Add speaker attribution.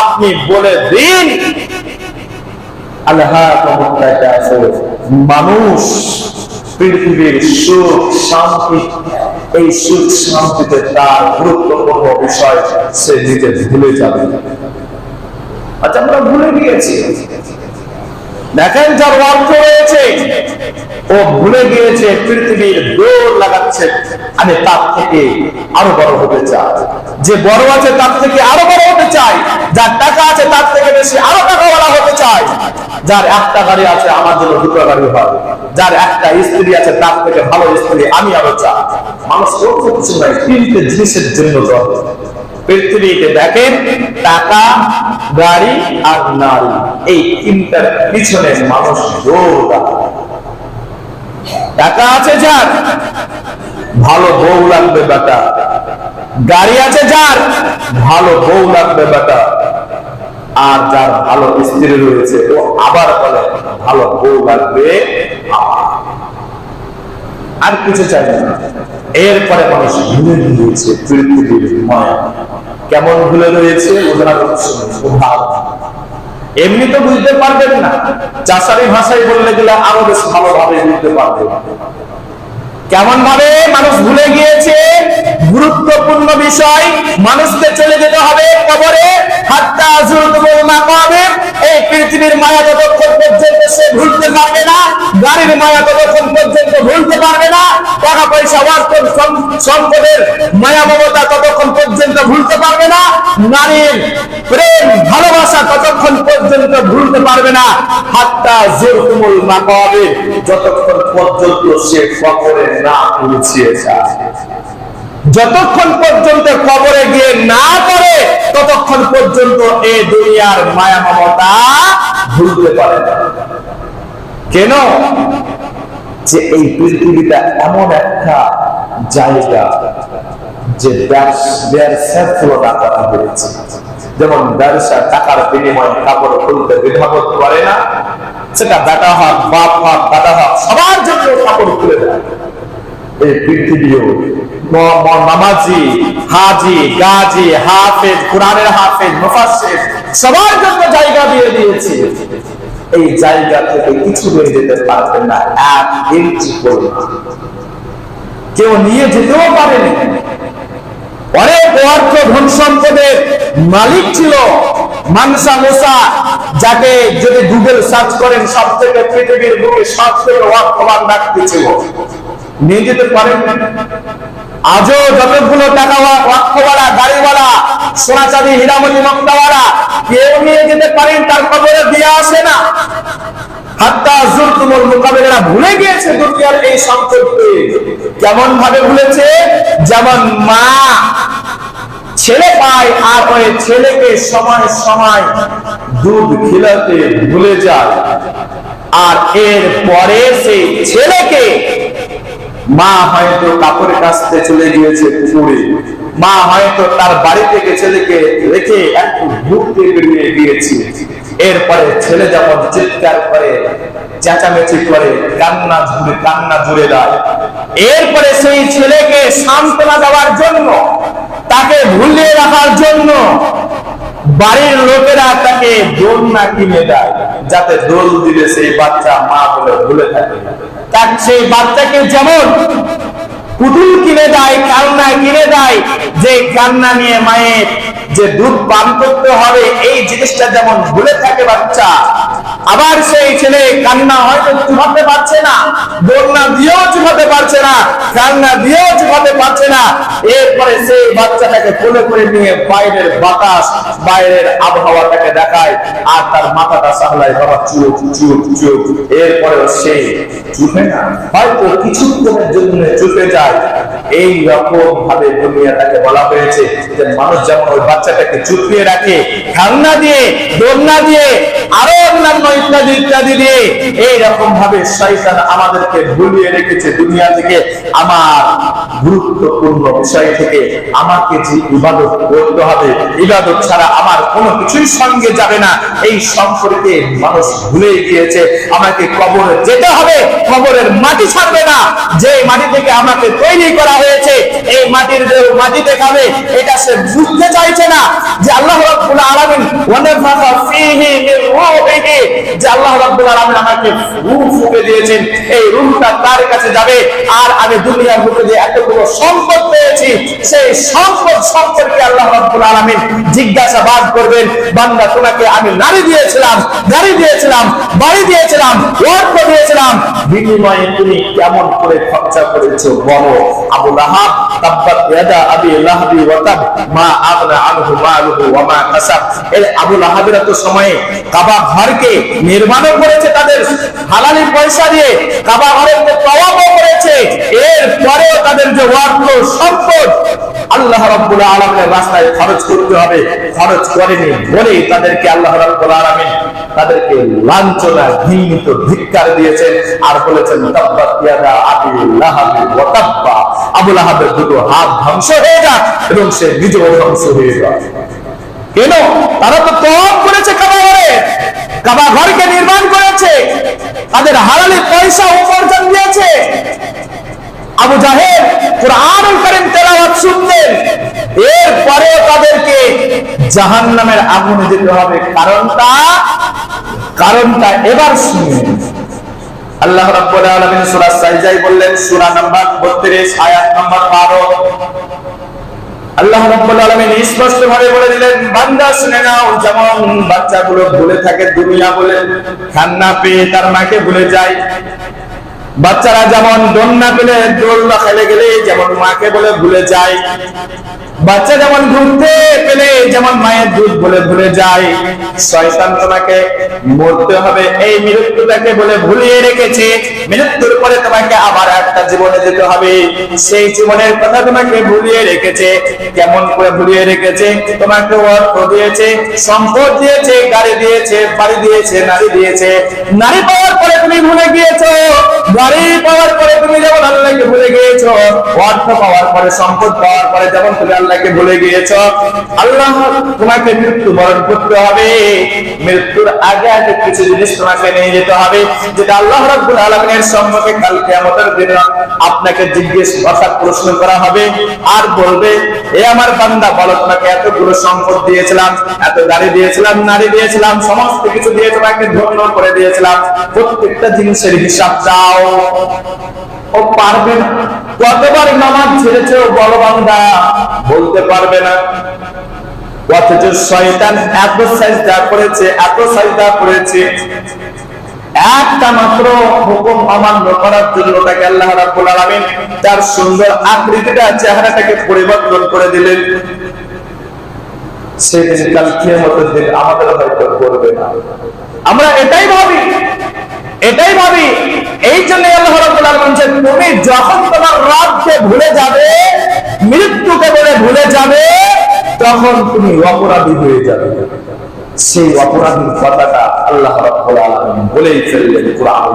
Speaker 1: আপনি বলে দিন মানুষ পৃথিবীর সুখ, শান্তি, এই সুখ, শান্তিতে তার গুরুত্বপূর্ণ বিষয় সে নিজে ভুলে যাবে। আচ্ছা আমরা ভুলে গিয়েছি। দেখেন যার অর্থ রয়েছে। ও ভুলে গিয়েছে, পৃথিবীর দৌড় লাগাচ্ছে। আমি তার থেকে আরও বড় হতে চাই। যে বড় আছে, তার থেকে আরও বড় হতে চাই। যার টাকা আছে, তার থেকে বেশি আরও টাকাওয়ালা হতে চাই। যার একটা গাড়ি আছে, আমার জন্য দুটো গাড়ি হবে যার একটা স্ত্রী আছে, তার থেকে ভালো স্ত্রী আমি আরও চাই। মানুষ তিনটে জিনিসের জন্য পৃথিবীতে দেখেন টাকা, গাড়ি আর নারী। এই তিনটার পিছনে মানুষ টাকা আছে যার, ভালো বউ লাগবে বেটা। গাড়ি আছে যার, ভালো বউ লাগবে বেটা। আর যার ভালো স্ত্রী রয়েছে, ও আবার বলে, ভালো বউ লাগবে আর কিছু চাই না। এরপরে মানুষ ভুলে গিয়েছে পৃথিবীর মায়া। কেমন ভুলে রয়েছে এমনি তো বুঝতে পারবেন না। চাষারি ভাষায় বললে গেলে আরও বেশ ভালোভাবে বুঝতে পারবেন। কেমন ভাবে মানুষ ভুলে গিয়েছে? গুরুত্বপূর্ণ বিষয়, মানুষকে চলে যেতে হবে কবরে। মাকামে, এই পৃথিবীর মায়া যতক্ষণ গাড়ির মায়া ততক্ষণ পর্যন্ত ভুলতে পারবে না টাকা পয়সা সম- সম্পদের মায়া মমতা ততক্ষণ পর্যন্ত ভুলতে পারবে না, নারীর প্রেম, ভালোবাসা ততক্ষণ পর্যন্ত ভুলতে পারবে না, হাতটা হাত্তা না পাবে যতক্ষণ পর্যন্ত সে কবরে না পৌঁছিয়ে যায়। যতক্ষণ পর্যন্ত কবরে গিয়ে না করে ততক্ষণ পর্যন্ত এই দুনিয়ার মায়া মমতা ভুলতে পারে না। কেন? যে এই পৃথিবীটা এমন একটা জায়গা যে হয়েছে যেমন ব্যবসা টাকার বিনিময়ে কাপড় খুলতে না, সেটা বাপ সবার জন্য কাপড় খুলে দেয়। এই পৃথিবীও নামাজি, হাজি, গাজি, হাফেজ, কোরআনের হাফেজ, মুফাসসির, সবার জন্য জায়গা দিয়ে দিয়েছে। এই জায়গা থেকে কিছু যেতে না। এক ইঞ্চি কেউ নিয়ে যেতেও পারেনি। অনেক অর্থ ধন সম্পদের মালিক ছিল মানসা মোসা, যাকে যদি গুগল সার্চ করেন সব থেকে পৃথিবীর বুকে সব থেকে অর্থবান ব্যক্তি ছিল। নিয়ে যেতে পারেন আজও যতগুলো টাকা অর্থওয়ালা গাড়িওয়ালা সোনা চাঁদি হীরামতি মক্তাওয়ালা কেউ নিয়ে যেতে পারেন, তার কবরে দিয়ে আসে না। কেমন ভাবে ভুলেছে? যেমন মা ছেলে পায় আর ছেলেকে সময় সময় দুধ খিলাতে ভুলে যায়। আর এর পরে সেই ছেলেকে মা হয়তো কাপড় কাচতে চলে গিয়েছে পুকুরে। মা হয়তো তার বাড়ি থেকে ছেলেকে রেখে একটু ঘুরতে বেরিয়ে গিয়েছে। এরপরে ছেলে যখন চিৎকার করে, চেঁচামেচি করে, কান্না জুড়ে কান্না জুড়ে দেয়। এরপরে সেই ছেলেকে সান্ত্বনা দেওয়ার জন্য, তাকে ভুলিয়ে রাখার জন্য বাড়ির লোকেরা তাকে দোলনা কিনে দেয়, যাতে দোল দিলে সেই বাচ্চা মা বলে ভুলে থাকে। তার সেই বাচ্চাকে যেমন পুতুল কিনে দেয় কিনে দেয়, যে কান্না নিয়ে মায়ের যে দুধ পান করতে হবে, এই জিনিসটা যেমন ভুলে থাকে বাচ্চা, আবার সেই ছেলে কান্না হয়তো চুমাতে পারছে না, দোলনা দিয়েও চুমাতে পারছে না, কান্না দিয়েও চুমাতে পারছে না। এরপরে সেই বাচ্চাটাকে কোলে করে নিয়ে বাইরের বাতাস, বাইরের আবহাওয়াটাকে দেখায় আর তার মাথাটা সাহলায় বাবা চুপ চুপ চুপ এরপরে সে চুপে না। হয়তো কিছুক্ষণের জন্য চুপে যায়। এই রকম ভাবে দুনিয়াটাকে বলা হয়েছে যে মানুষ যেমন ওই বাচ্চাটাকে চুপিয়ে রাখে খেলনা দিয়ে, দোলনা দিয়ে, আরও অন্যান্য ইত্যাদি ইত্যাদি দিয়ে এই রকম ভাবে শয়তান আমাদেরকে ভুলিয়ে রেখেছে দুনিয়া থেকে। আমার গুরুত্বপূর্ণ বিষয় থেকে আমাকে যে ইবাদত করতে হবে, ইবাদত ছাড়া আমার কোনো কিছুই সঙ্গে যাবে না। এই সম্পর্কে মানুষ ভুলে গিয়েছে, আমাকে কবরে যেতে হবে, কবরের মাটি ছাড়বে না। যে মাটি থেকে আমাকে তৈরি করা হয়েছে, এই মাটির যে মাটি দেখাবে এটা সে বুঝতে চাইছে না যে আল্লাহ রাব্বুল আলামিন ওয়ানাফাখা ফীহি মিন রূহিহি, যে আল্লাহ রাব্বুল আলামিন আমাকে রূহ ফুঁকে দিয়েছেন। এই রূহটা তার কাছে যাবে? আর আমি দুনিয়ার বুকে যে এতগুলো সম্পদ পেয়েছি, সেই সম্পদ সম্পর্কে আল্লাহ রাব্বুল আলামিন জিজ্ঞাসাবাদ করবেন, বান্দা তোমাকে আমি নারী দিয়েছিলাম গাড়ি দিয়েছিলাম, বাড়ি দিয়েছিলাম অর্থ দিয়েছিলাম। বিনিময়ে তুমি কেমন করে খরচা করেছ বলো? আবু লাহাব, তাব্বাত ইয়াদা আবি লাহাবি ওয়া তাব, মা আগনা আনহু মালুহু ওয়া মা কাসাব। এই আবু লাহাবের তো সময়ে কাবা ঘরকে নির্মাণও করেছে তাদের হালালি পয়সা দিয়ে, কাবা ঘরের তওয়াবও করেছে এর পরেও তাদের যে দুটো হাত ধ্বংস হয়ে এবং সে নিজেও ধ্বংস হয়ে কেন? তারা তো করেছে কাবা ঘরে কাবা ঘরকে নির্মাণ করেছে। তাদের হারালে পয়সা উপার্জন দিয়েছে। আবু কারীম তেলাওয়াত শুনতেন এরপরেও তাদেরকে জাহান্নামের আগুনে যেতে হবে। কারণটা কারণটা এবার শুনুন। আল্লাহ রাব্বুল আলামিন সূরা সাজদায় বললেন, সূরা নাম্বার 32 আয়াত নাম্বার 12 আল্লাহ রাব্বুল আলামিন স্পষ্ট ভাবে বলে দিলেন, বান্দা শুনে নাও, যেমন বাচ্চাগুলো ভুলে থাকে দুনিয়া বলে খান্না পেয়ে তার মাকে ভুলে যায়। বাচ্চারা যেমন না পেলে দোল না খেলে গেলে যেমন মাকে বলে ভুলে যায়, বাচ্চা যেমন ঘুরতে পেলে যেমন মায়ের দুধ বলে ভুলে যায়, শয়তান তোমাকে মরতে হবে। এই মৃত্যুটাকে বলে ভুলিয়ে রেখেছে। মৃত্যুর পরে তোমাকে আবার একটা জীবনে যেতে হবে। সেই জীবনের কথা তোমাকে ভুলিয়ে রেখেছে। কেমন করে ভুলিয়ে রেখেছে? তোমাকে অর্থ দিয়েছে, সম্পদ দিয়েছে, গাড়ি দিয়েছে, বাড়ি দিয়েছে, নারী দিয়েছে। নারী পাওয়ার পরে তুমি ভুলে গিয়েছো। আপনাকে জিজ্ঞেস অর্থাৎ প্রশ্ন করা হবে। আর বলবে, এ আমার বান্দা, বলো তোমাকে এতগুলো সম্পদ দিয়েছিলাম, এত গাড়ি দিয়েছিলাম, নারী দিয়েছিলাম, সমস্ত কিছু দিয়ে তোমাকে ধন্য করে দিয়েছিলাম। প্রত্যেকটা জিনিসের হিসাব দাও। ও পারবে না। কতবার নামাজ ছেড়েছে ও বড় বলতে পারবে না। অথচ শয়তান এত করেছে এত করেছে। একটা মাত্র হুকুম অমান্য করার জন্য তাকে আল্লাহ তার সুন্দর আকৃতিটা, চেহারাটাকে পরিবর্তন করে দিলেন। সেদিন কাল কিয়ামতের দিন আমাদের হয়তো করবে না। আমরা এটাই ভাবি। এটাই ভাবি। এই জন্য বলছেন, তুমি যখন তোমার রবকে ভুলে যাবে, মৃত্যুকে বলে ভুলে যাবে, তখন তুমি অপরাধী হয়ে যাবে। সেই অপরাধীর কথাটা আল্লাহ বলেই ফেললেন কোরআন